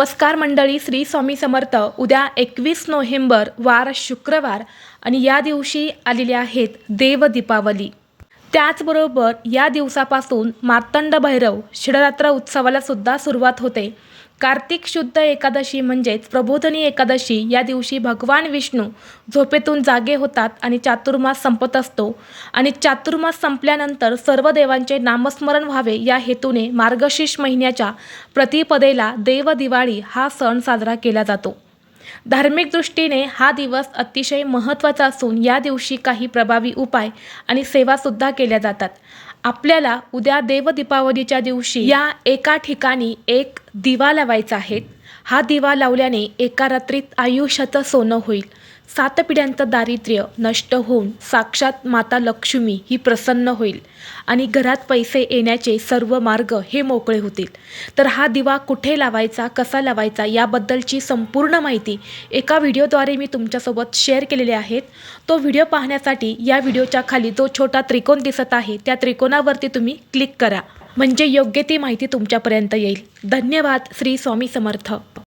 नमस्कार मंडळी श्री स्वामी समर्थ. उद्या एकवीस नोव्हेंबर वार शुक्रवार आणि या दिवशी आलेले आहेत देव दीपावली त्याचबरोबर या दिवसापासून मार्तंड भैरव षडरात्र उत्सवाला सुद्धा सुरुवात होते. कार्तिक शुद्ध एकादशी म्हणजेच प्रबोधनी एकादशी या दिवशी भगवान विष्णू झोपेतून जागे होतात आणि चातुर्मास संपत असतो. आणि चातुर्मास संपल्यानंतर सर्व देवांचे नामस्मरण व्हावे या हेतूने मार्गशीर्ष महिन्याच्या प्रतिपदेला देव दिवाळी हा सण साजरा केला जातो. धार्मिक दृष्टीने हा दिवस अतिशय महत्त्वाचा असून या दिवशी काही प्रभावी उपाय आणि सेवासुद्धा केल्या जातात. आपल्याला उद्या देव दीपावलीच्या दिवशी या एका ठिकाणी एक दिवा लावायचा आहे. हा दिवा लावल्याने एका रात्रीत आयुष्याचं सोनं होईल. सात पिढ्यांचं दारिद्र्य नष्ट होऊन साक्षात माता लक्ष्मी ही प्रसन्न होईल आणि घरात पैसे येण्याचे सर्व मार्ग हे मोकळे होतील. तर हा दिवा कुठे लावायचा कसा लावायचा याबद्दलची संपूर्ण माहिती एका व्हिडिओद्वारे मी तुमच्यासोबत शेअर केलेले आहेत. तो व्हिडिओ पाहण्यासाठी या व्हिडिओच्या खाली जो छोटा त्रिकोण दिसत आहे. त्या त्रिकोणावरती तुम्ही क्लिक करा. म्हणजे योग्य ती माहिती तुमच्यापर्यंत येईल. धन्यवाद श्री स्वामी समर्थ.